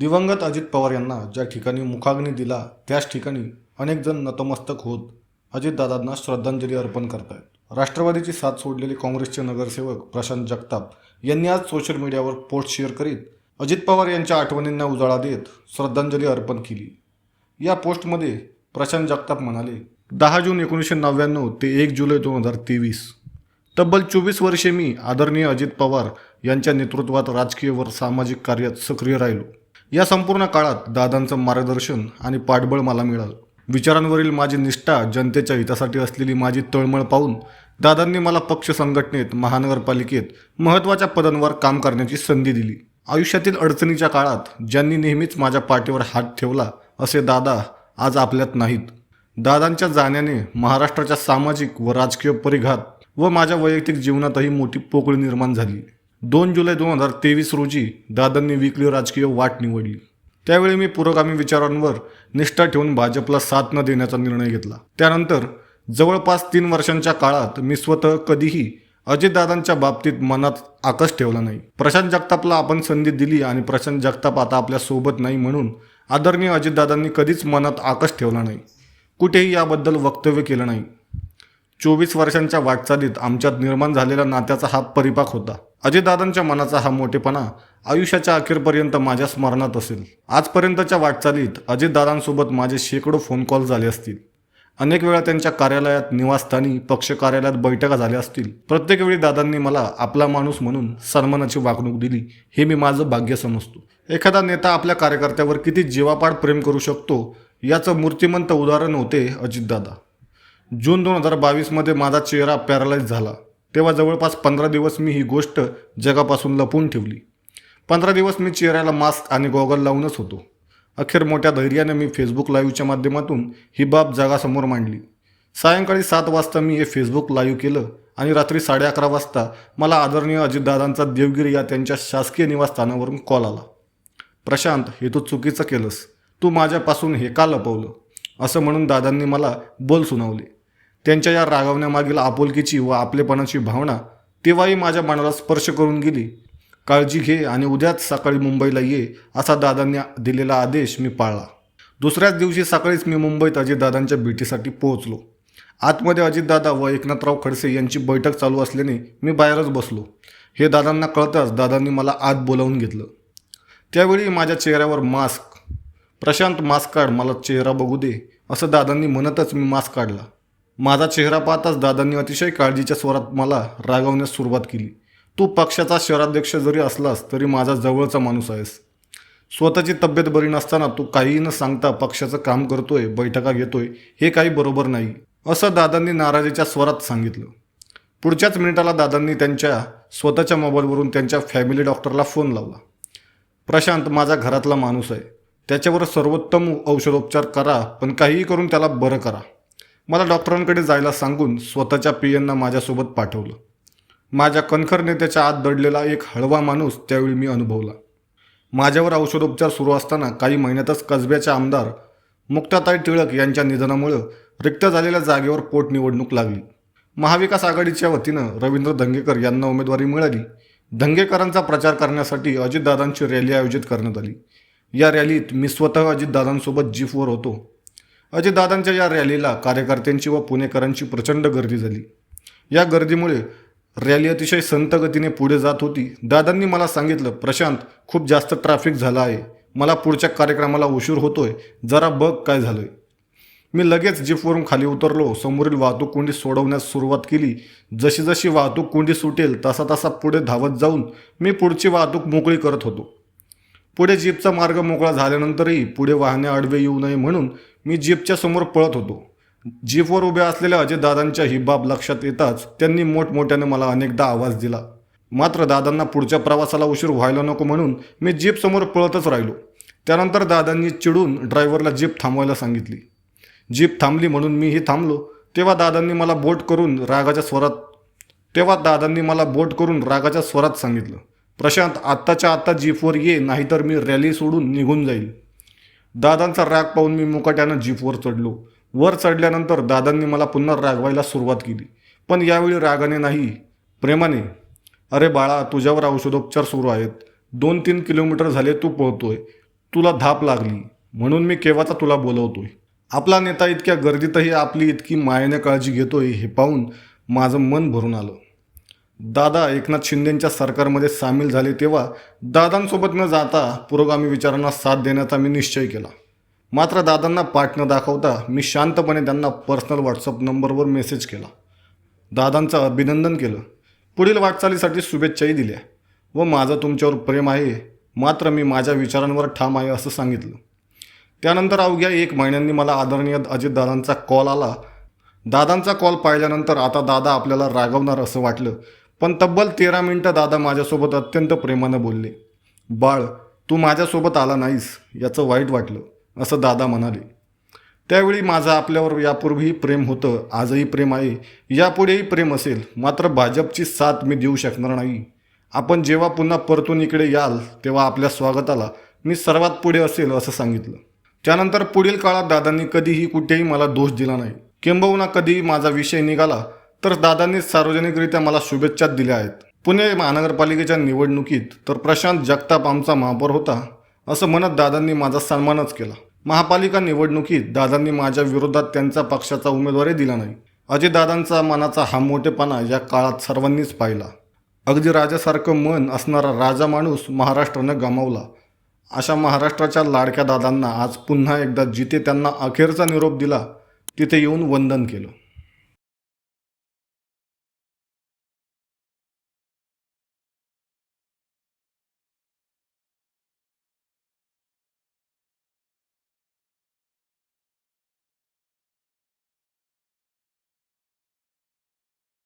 दिवंगत अजित पवार यांना ज्या ठिकाणी मुखाग्नी दिला त्याच ठिकाणी अनेक जण नतमस्तक होत अजितदादांना श्रद्धांजली अर्पण करतायत. राष्ट्रवादीची साथ सोडलेले काँग्रेसचे नगरसेवक प्रशांत जगताप यांनी आज सोशल मीडियावर पोस्ट शेअर करीत अजित पवार यांच्या आठवणींना उजाळा देत श्रद्धांजली अर्पण केली. या पोस्टमध्ये प्रशांत जगताप म्हणाले दहा जून एकोणीसशे नव्याण्णव ते एक जुलै दोन हजार तेवीस. तब्बल चोवीस वर्षे मी आदरणीय अजित पवार यांच्या नेतृत्वात राजकीय व सामाजिक कार्यात सक्रिय राहिलो. या संपूर्ण काळात दादांचं मार्गदर्शन आणि पाठबळ मला मिळालं. विचारांवरील माझी निष्ठा जनतेच्या हितासाठी असलेली माझी तळमळ पाहून दादांनी मला पक्ष संघटनेत महानगरपालिकेत महत्त्वाच्या पदांवर काम करण्याची संधी दिली. आयुष्यातील अडचणीच्या काळात ज्यांनी नेहमीच माझ्या पाठीवर हात ठेवला असे दादा आज आपल्यात नाहीत. दादांच्या जाण्याने महाराष्ट्राच्या सामाजिक व राजकीय परिघात व माझ्या वैयक्तिक जीवनातही मोठी पोकळी निर्माण झाली. दोन जुलै दोन हजार तेवीस रोजी दादांनी विकली राजकीय वाट निवडली. त्यावेळी मी पुरोगामी विचारांवर निष्ठा ठेवून भाजपला साथ न देण्याचा निर्णय घेतला. त्यानंतर जवळपास तीन वर्षांच्या काळात मी स्वतः कधीही अजितदादांच्या बाबतीत मनात आकस ठेवला नाही. प्रशांत जगतापला आपण संधी दिली आणि प्रशांत जगताप आता आपल्यासोबत नाही म्हणून आदरणीय अजितदादांनी कधीच मनात आकस ठेवला नाही. कुठेही याबद्दल वक्तव्य केलं नाही. चोवीस वर्षांच्या वाटचालीत आमच्यात निर्माण झालेल्या नात्याचा हा परिपाक होता. अजितदादांच्या मनाचा हा मोठेपणा आयुष्याच्या अखेरपर्यंत माझ्या स्मरणात असेल. आजपर्यंतच्या वाटचालीत अजितदादांसोबत माझे शेकडो फोन कॉल झाले असतील. अनेक वेळा त्यांच्या कार्यालयात निवासस्थानी पक्ष कार्यालयात बैठका झाल्या असतील. प्रत्येक वेळी दादांनी मला आपला माणूस म्हणून सन्मानाची वागणूक दिली हे मी माझं भाग्य समजतो. एखादा नेता आपल्या कार्यकर्त्यावर किती जीवापाड प्रेम करू शकतो याचं मूर्तिमंत उदाहरण होते अजितदादा. जून दोन हजार बावीसमध्ये माझा चेहरा पॅरालाइज झाला. तेव्हा जवळपास पंधरा दिवस मी ही गोष्ट जगापासून लपवून ठेवली. पंधरा दिवस मी चेहऱ्याला मास्क आणि गॉगल लावूनच होतो. अखेर मोठ्या धैर्याने मी फेसबुक लाईव्हच्या माध्यमातून ही बाब जगासमोर मांडली. सायंकाळी सात वाजता मी हे फेसबुक लाईव्ह केलं आणि रात्री साडे अकरा वाजता मला आदरणीय अजितदादांचा देवगिरी या त्यांच्या शासकीय निवासस्थानावरून कॉल आला. प्रशांत हे तू चुकीचं केलंस. तू माझ्यापासून हे का लपवलं? असं म्हणून दादांनी मला बोल सुनावले. त्यांच्या या रागावण्यामागील आपुलकीची व आपलेपणाची भावना तेव्हाही माझ्या मनाला स्पर्श करून गेली. काळजी घे आणि उद्याच सकाळी मुंबईला ये असा दादांनी दिलेला आदेश मी पाळला. दुसऱ्याच दिवशी सकाळीच मी मुंबईत अजितदादांच्या भेटीसाठी पोहोचलो. आतमध्ये अजितदादा व एकनाथराव खडसे यांची बैठक चालू असल्याने मी बाहेरच बसलो. हे दादांना कळताच दादांनी मला आत बोलावून घेतलं. त्यावेळी माझ्या चेहऱ्यावर मास्क प्रशांत मास्क काढ मला चेहरा बघू दे असं दादांनी म्हणतच मी मास्क काढला. माझा चेहरा पाहताच दादांनी अतिशय काळजीच्या स्वरात मला रागवण्यास सुरुवात केली. तू पक्षाचा शहराध्यक्ष जरी असलास तरी माझा जवळचा माणूस आहेस. स्वतःची तब्येत बरी नसताना तू काहीही न सांगता पक्षाचं काम करतोय बैठका घेतोय हे काही बरोबर नाही असं दादांनी नाराजीच्या स्वरात सांगितलं. पुढच्याच मिनिटाला दादांनी त्यांच्या स्वतःच्या मोबाईलवरून त्यांच्या फॅमिली डॉक्टरला फोन लावला. प्रशांत माझा घरातला माणूस आहे. त्याच्यावर सर्वोत्तम औषधोपचार करा पण काहीही करून त्याला बरं करा. मला डॉक्टरांकडे जायला सांगून स्वतःच्या पियांना माझ्यासोबत पाठवलं. माझ्या कणखर नेत्याच्या आत दडलेला एक हळवा माणूस त्यावेळी मी अनुभवला. माझ्यावर औषधोपचार सुरू असताना काही महिन्यातच कसब्याच्या आमदार मुक्ताताई टिळक यांच्या निधनामुळं रिक्त झालेल्या जागेवर पोटनिवडणूक लागली. महाविकास आघाडीच्या वतीनं रवींद्र धंगेकर यांना उमेदवारी मिळाली. धंगेकरांचा प्रचार करण्यासाठी अजितदादांची रॅली आयोजित करण्यात आली. या रॅलीत मी स्वतः अजितदादांसोबत जीफवर होतो. अजितदादांच्या या रॅलीला कार्यकर्त्यांची व पुणेकरांची प्रचंड गर्दी झाली. या गर्दीमुळे रॅली अतिशय संत गतीने पुढे जात होती. दादांनी मला सांगितलं प्रशांत खूप जास्त ट्रॅफिक झाला आहे. मला पुढच्या कार्यक्रमाला उशीर होतोय. जरा बघ काय झालंय. मी लगेच जीपवरून खाली उतरलो. समोरील वाहतूक कोंडी सोडवण्यास सुरुवात केली. जशी जशी वाहतूक कोंडी सुटेल तसा तसा पुढे धावत जाऊन मी पुढची वाहतूक मोकळी करत होतो. पुढे जीपचा मार्ग मोकळा झाल्यानंतरही पुढे वाहने आडवे येऊ नये म्हणून मी जीपच्या समोर पळत होतो. जीपवर उभ्या असलेल्या अजयदादांच्या ही बाब लक्षात येताच त्यांनी मोठमोठ्याने मला अनेकदा आवाज दिला. मात्र दादांना पुढच्या प्रवासाला उशीर व्हायला नको म्हणून मी जीपसमोर पळतच राहिलो. त्यानंतर दादांनी चिडून ड्रायव्हरला जीप थांबवायला सांगितली. जीप थांबली म्हणून मीही थांबलो. तेव्हा दादांनी मला बोट करून रागाच्या स्वरात तेव्हा दादांनी मला बोट करून रागाच्या स्वरात सांगितलं. प्रशांत आत्ताच्या आत्ता जीपवर ये नाहीतर मी रॅली सोडून निघून जाईल. दादांचा राग पाहून मी मुकाट्यानं जीपवर चढलो. वर चढल्यानंतर दादांनी मला पुन्हा रागवायला सुरुवात केली. पण यावेळी रागाने नाही प्रेमाने. अरे बाळा तुझ्यावर औषधोपचार सुरू आहेत. दोन तीन किलोमीटर झाले तू पोहतोय. तुला धाप लागली. म्हणून मी केव्हाचा तुला बोलवतोय? आपला नेता इतक्या गर्दीतही आपली इतकी मायेने काळजी घेतोय हे पाहून माझं मन भरून आलं. दादा एकनाथ शिंदेंच्या सरकारमध्ये सामील झाले तेव्हा दादांसोबत न जाता पुरोगामी विचारांना साथ देण्याचा मी निश्चय केला. मात्र दादांना पाठ न दाखवता मी शांतपणे त्यांना पर्सनल व्हॉट्सअप नंबरवर मेसेज केला. दादांचं अभिनंदन केलं. पुढील वाटचालीसाठी शुभेच्छाही दिल्या व माझं तुमच्यावर प्रेम आहे मात्र मी माझ्या विचारांवर ठाम आहे असं सांगितलं. त्यानंतर अवघ्या एक महिन्यांनी मला आदरणीय अजितदादांचा कॉल आला. दादांचा कॉल पाहिल्यानंतर आता दादा आपल्याला रागवणार असं वाटलं. पण तब्बल तेरा मिनटं दादा माझ्यासोबत अत्यंत प्रेमानं बोलले. बाळ तू माझ्यासोबत आला नाहीस याचं वाईट वाटलं असं दादा म्हणाले. त्यावेळी माझं आपल्यावर यापूर्वीही प्रेम होतं आजही प्रेम आहे. यापुढेही प्रेम असेल मात्र भाजपची साथ मी देऊ शकणार नाही. आपण जेव्हा पुन्हा परतून इकडे याल तेव्हा आपल्या स्वागताला मी सर्वात पुढे असेल असं सांगितलं. त्यानंतर पुढील काळात दादांनी कधीही कुठेही मला दोष दिला नाही. किंबहुना कधीही माझा विषय निघाला तर दादांनी सार्वजनिकरित्या मला शुभेच्छा दिल्या आहेत. पुणे महानगरपालिकेच्या निवडणुकीत तर प्रशांत जगताप आमचा महापौर होता असं म्हणत दादांनी माझा सन्मानच केला. महापालिका निवडणुकीत दादांनी माझ्या विरोधात त्यांचा पक्षाचा उमेदवारी दिला नाही. अजितदादांचा मनाचा हा मोठेपणा या काळात सर्वांनीच पाहिला. अगदी राजासारखं मन असणारा राजा माणूस महाराष्ट्रानं गमावला. अशा महाराष्ट्राच्या लाडक्या दादांना आज पुन्हा एकदा जिथे त्यांना अखेरचा निरोप दिला तिथे येऊन वंदन केलं.